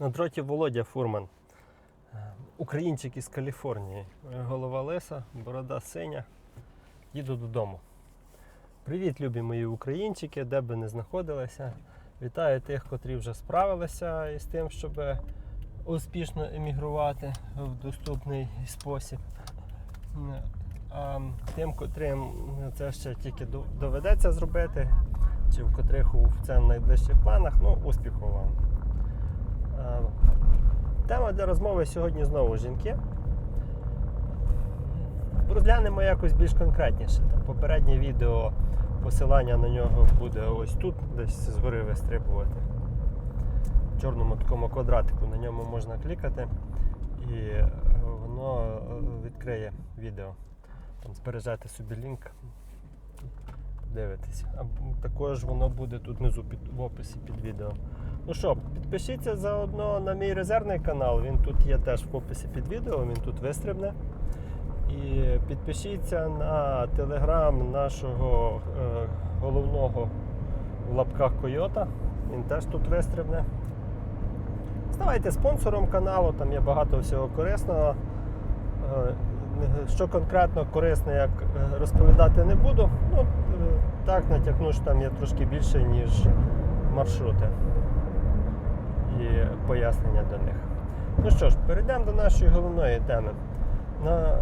На дроті Володя Фурман. Е, Українчик із Каліфорнії. Е, Голова лиса, борода синя. Їду додому. Привіт, любі мої українчики, де би не знаходилися. Вітаю тих, котрі вже справилися із тим, щоб успішно емігрувати в доступний спосіб. А тим, котрим це ще тільки доведеться зробити, чи в котрих це в найближчих планах, ну, успіху вам. Е, Тема для розмови сьогодні знову жінки. Розглянемо якось більш конкретніше. Там попереднє відео, посилання на нього буде ось тут, десь згори вистрибувати. В чорному такому квадратику на ньому можна клікати і воно е, відкриє відео. Там збережете собі лінк, дивитесь. А також воно буде тут внизу під, в описі під відео. Ну що, підпишіться заодно на мій резервний канал. Він тут є теж в описі під відео, він тут вистрибне. І підпишіться на телеграм нашого е, головного в лапках Койота. Він теж тут вистрибне. Ставайте спонсором каналу, там є багато всього корисного. Що конкретно корисне, як е, розповідати не буду. Ну, е, так натякну, що там є трошки більше, ніж маршрути і пояснення до них. Ну що ж, перейдемо до нашої головної теми. На, е,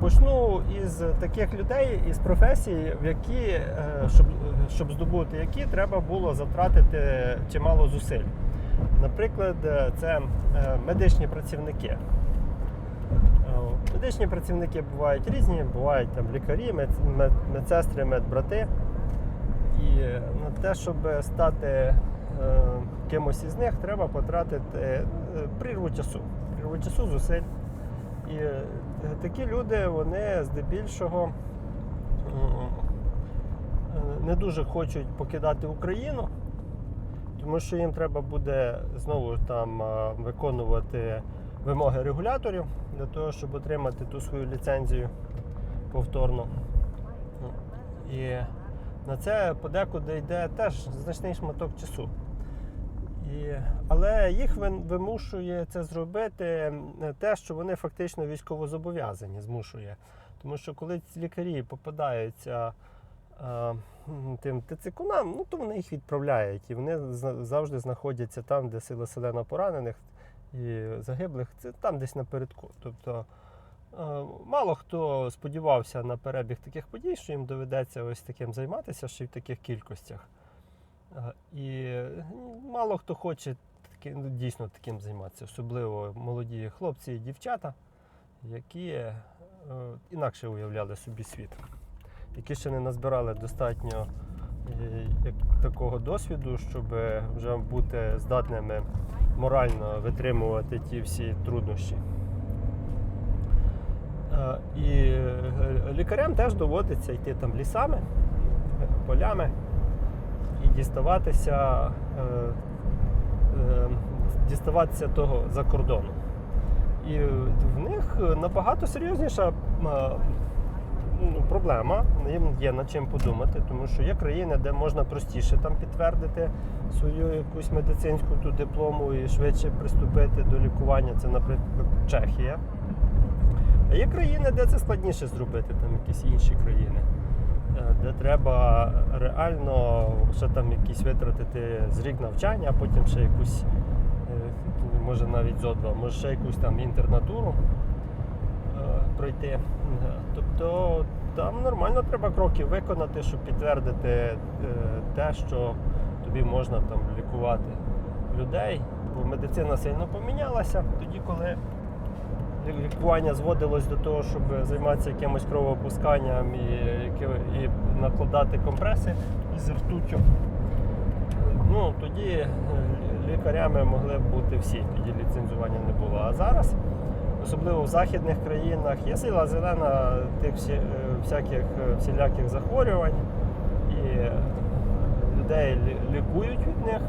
почну із таких людей, із професій, в які, щоб, щоб здобути які, треба було затратити чимало зусиль. Наприклад, це медичні працівники. Медичні працівники бувають різні, бувають там лікарі, мед- мед- медсестри, медбрати. І на те, щоб стати е, кимось із них, треба потратити е, прірву часу. Прірву часу, зусиль. І е, такі люди, вони здебільшого е, не дуже хочуть покидати Україну, тому що їм треба буде знову там е, виконувати вимоги регуляторів для того, щоб отримати ту свою ліцензію повторно. І на це подекуди йде теж значний шматок часу. І, але їх вимушує це зробити те, що вони фактично військовозобов'язані, змушує. Тому що коли лікарі попадаються а, тим тицикунам, ну то вони їх відправляють. І вони завжди знаходяться там, де сила селена поранених і загиблих, це там десь напередку. Тобто е, мало хто сподівався на перебіг таких подій, що їм доведеться ось таким займатися, ще й в таких кількостях. Е, І мало хто хоче ну, дійсно таким займатися, особливо молоді хлопці і дівчата, які е, інакше уявляли собі світ, які ще не назбирали достатньо такого досвіду, щоб вже бути здатними морально витримувати ті всі труднощі. Е, І е, лікарям теж доводиться йти там лісами, полями і діставатися, е, діставатися того за кордону. І в них набагато серйозніша проблема, їм є над чим подумати, тому що є країни, де можна простіше там підтвердити свою якусь медицинську ту диплому і швидше приступити до лікування. Це, наприклад, Чехія. А є країни, де це складніше зробити, там якісь інші країни, е, де треба реально ще там якісь витратити з рік навчання, а потім ще якусь, е, може навіть зо два, може ще якусь там інтернатуру е, пройти. Тобто там нормально треба кроки виконати, щоб підтвердити е, те, що тобі можна там лікувати людей. Бо медицина сильно помінялася тоді, коли лікування зводилось до того, щоб займатися якимось кровоопусканням і, і накладати компреси із ртуттю. Ну, тоді е, лікарями могли б бути всі, тоді ліцензування не було. А зараз, особливо в західних країнах, є сила зелена тих е, всяких е, всіляких захворювань, і людей лікують від них.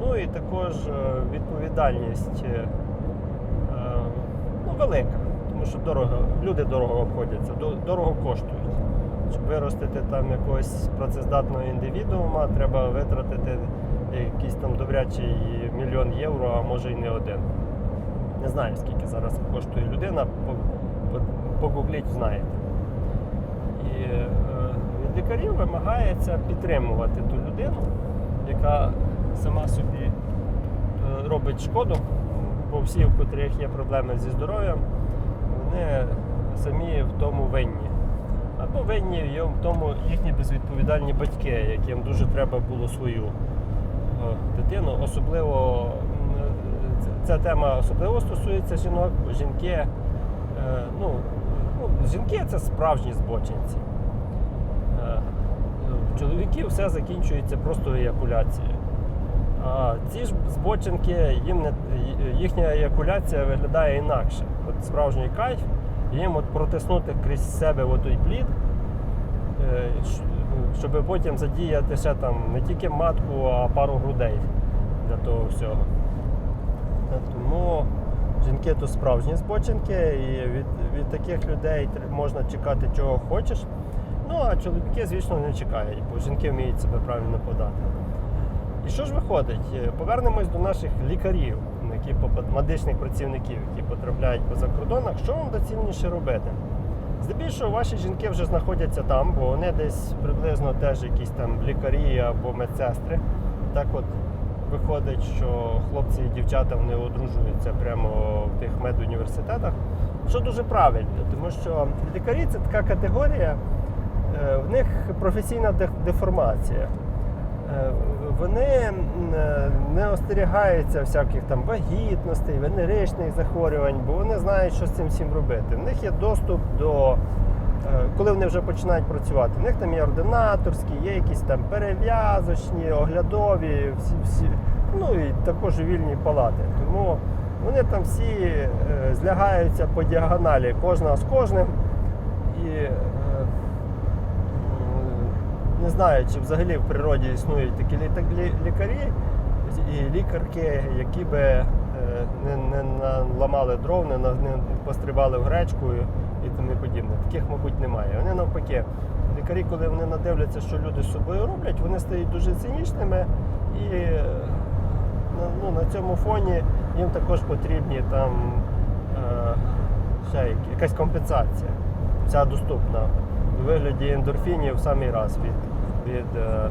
Ну і також е, відповідальність ну, велика, тому що дорого, люди дорого обходяться, дорого коштують. Щоб виростити там якогось працездатного індивідуума, треба витратити якийсь там добрячий мільйон євро, а може і не один. Не знаю, скільки зараз коштує людина, по- по- погугліть, знаєте. І е, від лікарів вимагається підтримувати ту людину, яка сама собі е, робить шкоду, бо всі, в котрих є проблеми зі здоров'ям, вони самі в тому винні. Або винні в тому їхні безвідповідальні батьки, яким дуже треба було свою е, дитину. Особливо ця тема особливо стосується жінок, жінки, е, ну, ну, жінки це справжні збочинці. Е, В чоловіків все закінчується просто еякуляцією. А ці ж збочинки, їм не, їхня еякуляція виглядає інакше. От справжній кайф, їм от протиснути крізь себе отой плід, е, щоб потім задіяти ще там не тільки матку, а пару грудей для того всього. Е, Тому жінки то справжні збочинки, і від, від таких людей можна чекати чого хочеш. Ну а чоловіки, звісно, не чекають, бо жінки вміють себе правильно подати. І що ж виходить? Е, Повернемось до наших лікарів, які медичних працівників, які потрапляють по закордонах. Що вам доцільніше робити? Здебільшого ваші жінки вже знаходяться там, бо вони десь приблизно теж якісь там лікарі або медсестри. Так от виходить, що хлопці і дівчата вони одружуються прямо в тих медуніверситетах, що дуже правильно, тому що лікарі це така категорія, е, в них професійна деформація. Е, Вони е, не остерігаються всяких там вагітностей, венеричних захворювань, бо вони знають, що з цим всім робити. В них є доступ до, коли вони вже починають працювати, в них там є ординаторські, є якісь там перев'язочні, оглядові, всі, всі, ну і також вільні палати. Тому вони там всі е, злягаються по діагоналі, кожна з кожним. І е, не знаю, чи взагалі в природі існують такі лі- лі- лікарі і лікарки, які би е, не, не наламали дров, не пострибали в гречку і, тому подібне. Таких, мабуть, немає. Вони навпаки, лікарі, коли вони надивляться, що люди з собою роблять, вони стають дуже цинічними і е, ну, на цьому фоні їм також потрібні там е, ще якась компенсація. Вся доступна у вигляді ендорфінів в самий раз від, від е,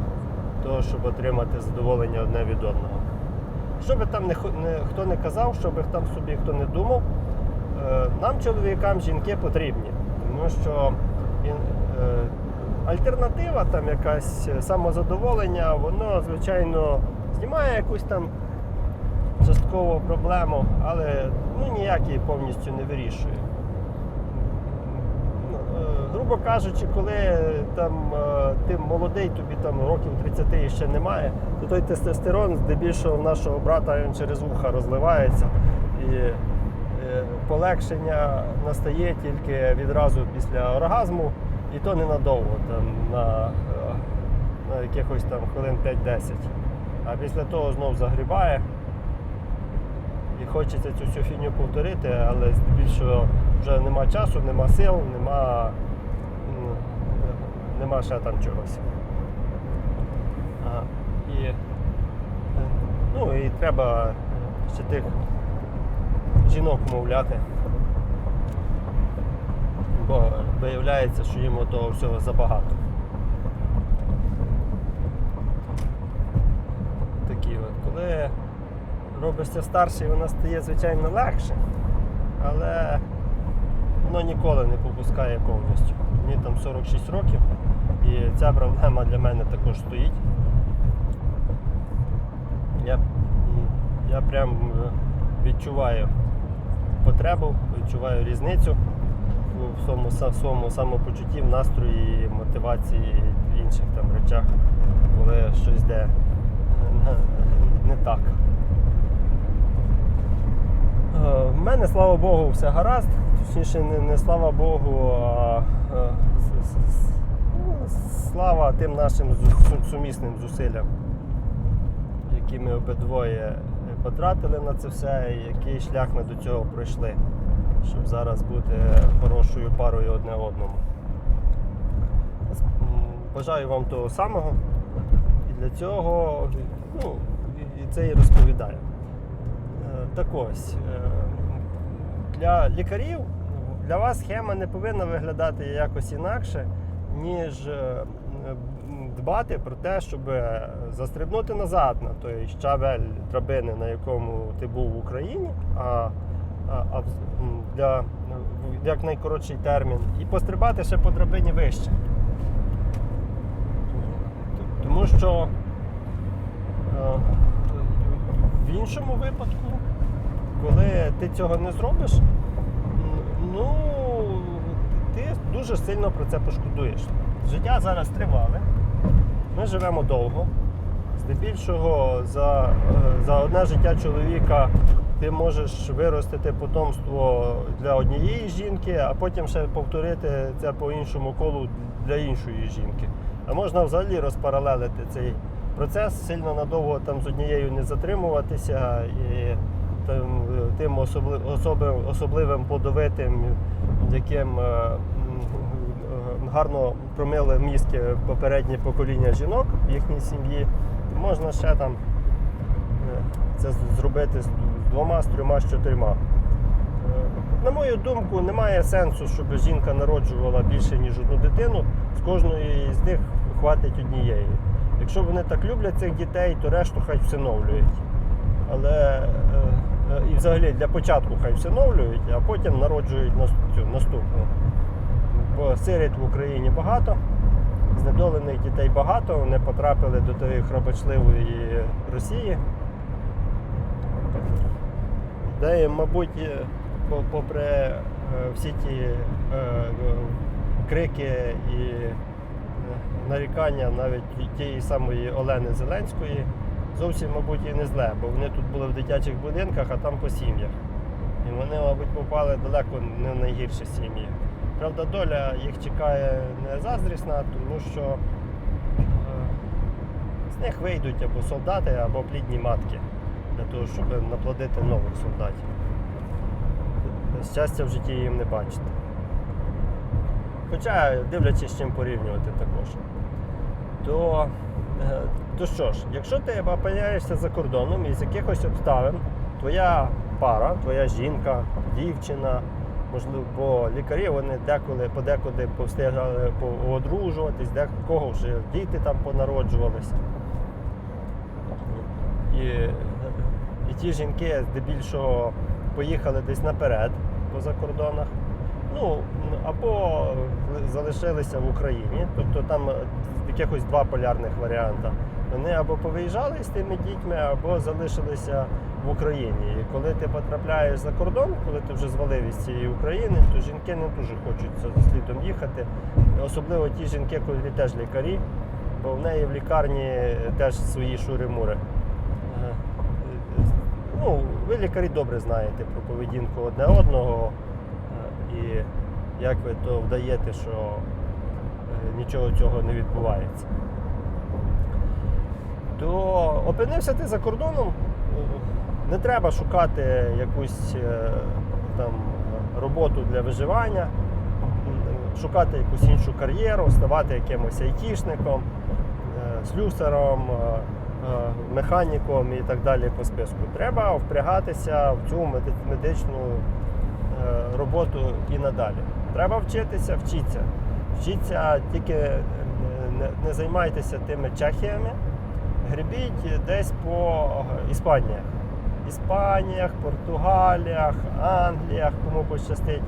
того, щоб отримати задоволення одне від одного. Що би там не, не, хто не казав, що би там собі хто не думав, нам, чоловікам, жінки потрібні. Тому що е, альтернатива, там якась е, самозадоволення, воно, звичайно, знімає якусь там частково проблему, але ну, ніяк її повністю не вирішує. Ну, е, Грубо кажучи, коли там е, ти молодий, тобі там років 30 ще немає, то той тестостерон здебільшого нашого брата він через вуха розливається. І е, полегшення настає тільки відразу після оргазму, і то ненадовго, там, на, е, на якихось там хвилин 5-10. А після того знов загрібає. І хочеться цю всю фігню повторити, але здебільшого вже нема часу, нема сил, нема, нема ще там чогось. А, і, е, ну і треба ще тих жінок вмовляти. Бо виявляється, що їм того всього забагато. Такі от. Коли робишся старший, воно стає, звичайно, легше, але воно ніколи не попускає повністю. Мені там 46 років, і ця проблема для мене також стоїть. Я, я прям е, відчуваю потребу, відчуваю різницю у своєму, своєму самопочутті, в настрої, мотивації і інших там речах, коли щось йде не- так. Е, В мене, слава Богу, все гаразд. Точніше, не, не слава Богу, а е, слава тим нашим сумісним зусиллям, які ми обидвоє потратили на це все, і який шлях ми до цього пройшли, щоб зараз бути хорошою парою одне одному. Бажаю вам того самого. І для цього ну, і це і розповідаю. Е, Так ось, е, для лікарів для вас схема не повинна виглядати якось інакше, ніж е, дбати про те, щоб застрибнути назад на той щабель драбини, на якому ти був в Україні, а, а для як найкоротший термін, і пострибати ще по драбині вище. Тому що е, в іншому випадку, коли ти цього не зробиш, ну ти дуже сильно про це пошкодуєш. Життя зараз тривале, ми живемо довго. Здебільшого за, е, за одне життя чоловіка ти можеш виростити потомство для однієї жінки, а потім ще повторити це по іншому колу для іншої жінки. А можна взагалі розпаралелити цей процес, сильно надовго там з однією не затримуватися і там, тим особли- особливим плодовитим, яким е, гарно промили мізки попереднє покоління жінок в їхній сім'ї, можна ще там е, це зробити з двома, з трьома, з чотирма. Е, На мою думку, немає сенсу, щоб жінка народжувала більше, ніж одну дитину. З кожної з них хватить однієї. Якщо вони так люблять цих дітей, то решту хай всиновлюють. Але е, е, і взагалі для початку хай всиновлюють, а потім народжують наступну. Бо сиріт в Україні багато, знедолених дітей багато, вони потрапили до тієї хробочливої Росії. Де, мабуть, е, попри е, всі ті е, крики і нарікання навіть тієї самої Олени Зеленської, зовсім, мабуть, і не зле, бо вони тут були в дитячих будинках, а там по сім'ях. І вони, мабуть, попали далеко не в найгірші сім'ї. Правда, доля їх чекає не заздрісна, тому що е, з них вийдуть або солдати, або плідні матки для того, щоб наплодити нових солдатів. Щастя в житті їм не бачити. Хоча, дивлячись, з чим порівнювати також. То, е, то що ж, якщо ти опиняєшся за кордоном і з якихось обставин твоя пара, твоя жінка, дівчина, можливо, бо лікарі вони деколи подекуди повстигали одружуватись, декого вже діти там понароджувалися. І, і ті жінки здебільшого поїхали десь наперед по закордонах. Ну, або залишилися в Україні, тобто там якихось два полярних варіанти. Вони або повиїжджали з тими дітьми, або залишилися в Україні. І коли ти потрапляєш за кордон, коли ти вже звалив із цієї України, то жінки не дуже хочуть за слідом їхати. Особливо ті жінки, котрі теж лікарі, бо в неї в лікарні теж свої шури-мури. Е, Ну, ви лікарі добре знаєте про поведінку одне одного е, і як ви то вдаєте, що е, нічого цього не відбувається. То опинився ти за кордоном, не треба шукати якусь е, там роботу для виживання, шукати якусь іншу кар'єру, ставати якимось айтішником, е, слюсаром, е, механіком і так далі по списку. Треба впрягатися в цю меди- медичну роботу і надалі. Треба вчитися, вчіться. Вчіться, тільки не, займайтеся тими чехіями, гребіть десь по Іспаніях. Іспаніях, Португаліях, Англіях, кому пощастить.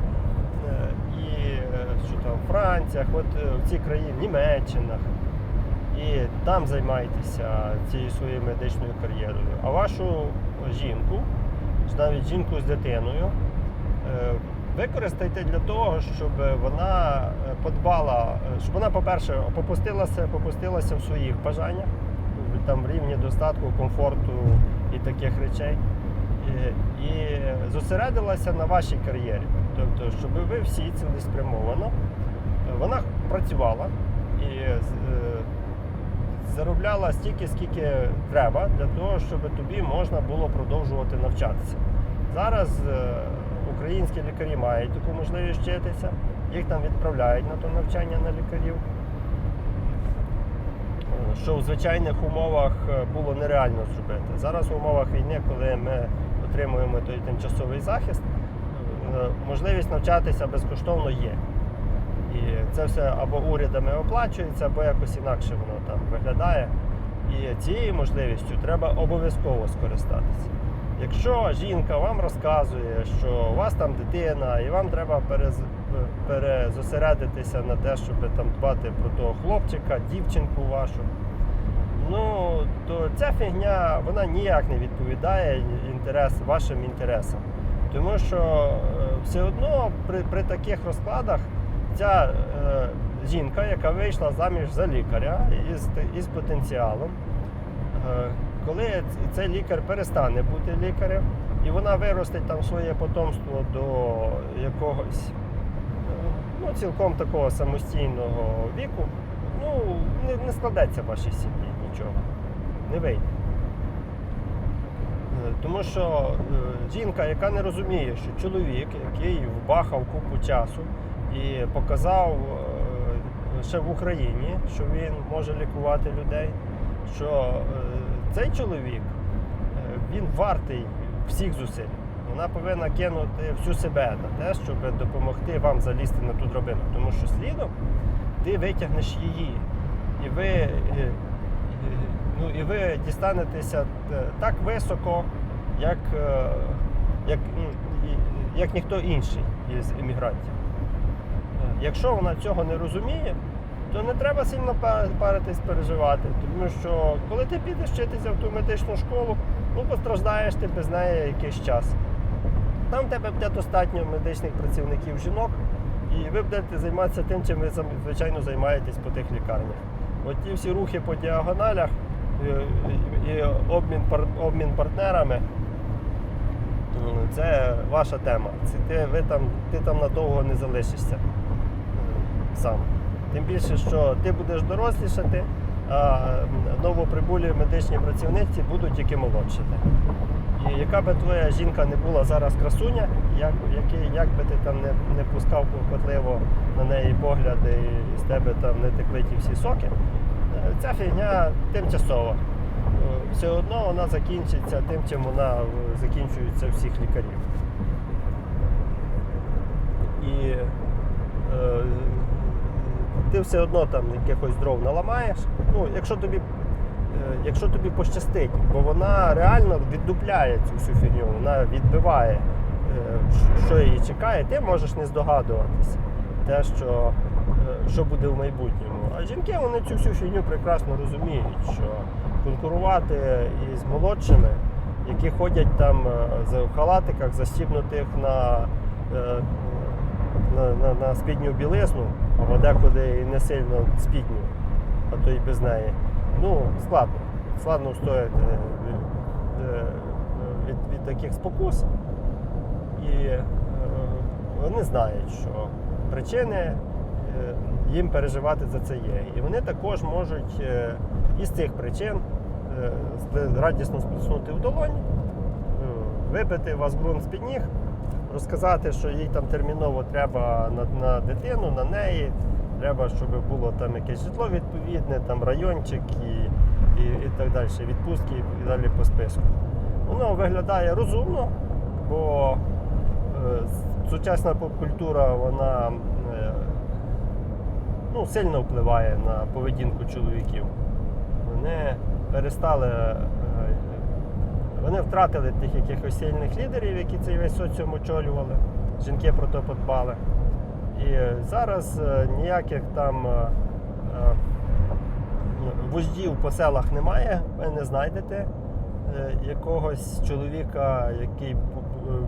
Е, І е, що там, Франціях, от е, в ці країни, Німеччинах. І там займайтеся цією своєю медичною кар'єрою. А вашу жінку, навіть жінку з дитиною, використайте для того, щоб вона подбала, щоб вона, по-перше, попустилася, попустилася в своїх бажаннях, там в рівні достатку, комфорту і таких речей. І, і зосередилася на вашій кар'єрі. Тобто, щоб ви всі цілеспрямовано, вона працювала і е, заробляла стільки, скільки треба, для того, щоб тобі можна було продовжувати навчатися. Зараз е, українські лікарі мають таку можливість вчитися, їх там відправляють на то навчання на лікарів. Що в звичайних умовах е, було нереально зробити. Зараз в умовах війни, коли ми отримуємо той тимчасовий захист, е, можливість навчатися безкоштовно є. І це все або урядами оплачується, або якось інакше воно там виглядає. І цією можливістю треба обов'язково скористатися. Якщо жінка вам розказує, що у вас там дитина, і вам треба перез... перезосередитися на те, щоб там дбати про того хлопчика, дівчинку вашу, ну то ця фігня вона ніяк не відповідає інтерес, вашим інтересам. Тому що е, все одно при, при таких розкладах ця е, жінка, яка вийшла заміж за лікаря із, із потенціалом, е, коли цей лікар перестане бути лікарем, і вона виростить там своє потомство до якогось ну, цілком такого самостійного віку, ну не, не складеться в вашій сім'ї нічого. Не вийде. Е, Тому що е, жінка, яка не розуміє, що чоловік, який вбахав купу часу і показав е, ще в Україні, що він може лікувати людей, що цей чоловік е, він вартий всіх зусиль. Вона повинна кинути всю себе на те, щоб допомогти вам залізти на ту драбину. Тому що слідом ти витягнеш її. І ви, е, е, ну, і ви дістанетеся так високо, як, як, як ніхто інший із іммігрантів. Е, Якщо вона цього не розуміє, то не треба сильно паритись, переживати. Тому що коли ти підеш вчитися в ту медичну школу, ну постраждаєш ти без неї якийсь час. Там в тебе буде достатньо медичних працівників жінок, і ви будете займатися тим, чим ви звичайно займаєтесь по тих лікарнях. От ті всі рухи по діагоналях е, і, обмін, обмін партнерами. Це ваша тема. Це ти, ви там, ти там надовго не залишишся е, сам. Тим більше, що ти будеш дорослішати, а новоприбулі медичні працівниці будуть тільки молодшати. І яка би твоя жінка не була зараз красуня, як, який, як би ти там не, не пускав клопотливо на неї погляди і з тебе там не текли ті всі соки, е, ця фігня тимчасова. Е, Все одно вона закінчиться тим, чим вона е, закінчується всіх лікарів. І ти все одно там якихось дров наламаєш. Ну, якщо тобі, е, якщо тобі пощастить, бо вона реально віддупляє цю всю фігню, вона відбиває, е, що- її чекає, ти можеш не здогадуватися те, що, е, що буде в майбутньому. А жінки вони цю всю фігню прекрасно розуміють, що конкурувати із молодшими, які ходять там в халатиках, застібнутих на, на, на, на спідню білизну, або декуди і не сильно спідню, а то й без неї. Ну, складно. Складно встояти від, е, від, від таких спокус. І е, вони знають, що причини е, їм переживати за це є. І вони також можуть е, із цих причин е, радісно сплеснути в долоні, е, вибити вас ґрунт з-під ніг, розказати, що їй там терміново треба на, на дитину, на неї. Треба, щоб було там якесь житло відповідне, там райончик і, і, і так далі, відпустки і далі по списку. Воно виглядає розумно, бо е, сучасна попкультура вона е, ну, сильно впливає на поведінку чоловіків. Вони перестали, е, вони втратили тих якихось сильних лідерів, які цей весь соціум очолювали. Жінки про то подбали. І зараз е, ніяких там е, е, вождів по селах немає, ви не знайдете якогось чоловіка, який ну,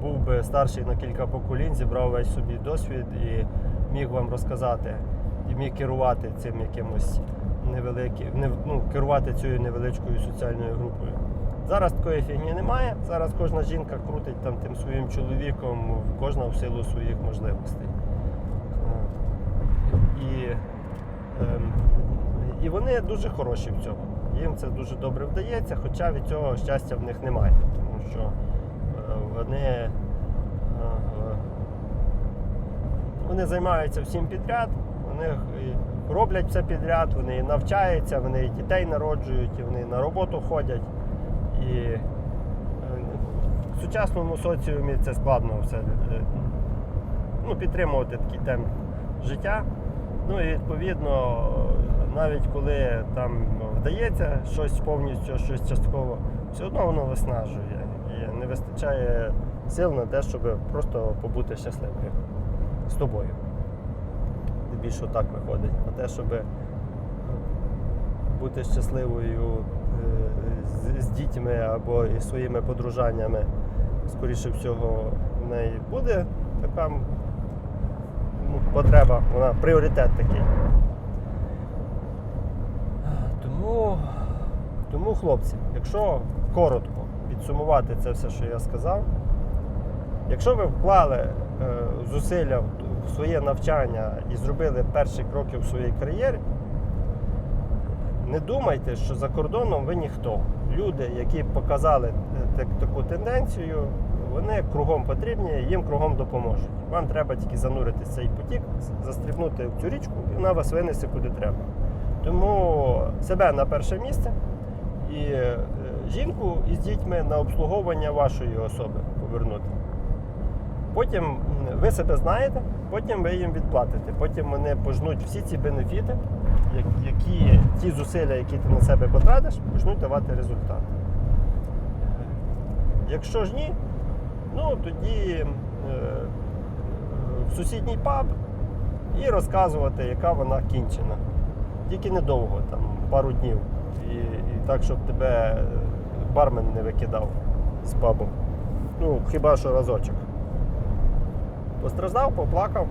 був би старший на кілька поколінь, зібрав весь собі досвід і міг вам розказати, і міг керувати цим якимось невеликим, ну, керувати цією невеличкою соціальною групою. Зараз такої фігні немає. Зараз кожна жінка крутить там тим своїм чоловіком, кожна в силу своїх можливостей. Е, І, ем, і вони дуже хороші в цьому. Їм це дуже добре вдається, хоча від цього щастя в них немає. Тому що е, вони, е, вони займаються всім підряд, і роблять все підряд, вони навчаються, вони дітей народжують, вони на роботу ходять. І е, в сучасному соціумі це складно все е, ну, підтримувати такий темп життя. Ну і відповідно, навіть коли там вдається щось повністю, щось частково, все одно воно виснажує і не вистачає сил на те, щоб просто побути щасливою з тобою. Більше так виходить, на те, щоб бути щасливою е, з, з дітьми або із своїми подружаннями, скоріше всього, в неї буде така ну, потреба, вона пріоритет такий. Тому, тому, хлопці, якщо коротко підсумувати це все, що я сказав, якщо ви вклали е, зусилля в, в своє навчання і зробили перші кроки в своїй кар'єрі, не думайте, що за кордоном ви ніхто. Люди, які показали е, так- таку тенденцію, вони кругом потрібні, їм кругом допоможуть. Вам треба тільки занурити цей потік, застрибнути в цю річку, і вона вас винесе куди треба. Тому себе на перше місце і е, жінку із дітьми на обслуговування вашої особи повернути. Потім ви себе знаєте, потім ви їм відплатите. Потім вони пожнуть всі ці бенефіти, які ті зусилля, які ти на себе потратиш, почнуть давати результат. Якщо ж ні, ну тоді е, в сусідній паб і розказувати, яка вона кінчена. Тільки недовго, там пару днів. І, і так, щоб тебе бармен не викидав з пабу. Ну, хіба що разочок. Постраждав, поплакав,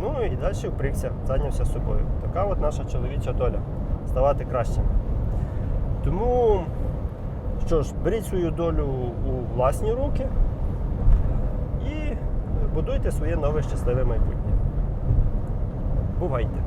ну і далі впрігся, зайнявся собою. Така от наша чоловіча доля. Ставати кращими. Тому, що ж, беріть свою долю у власні руки і будуйте своє нове щасливе майбутнє. Бувайте!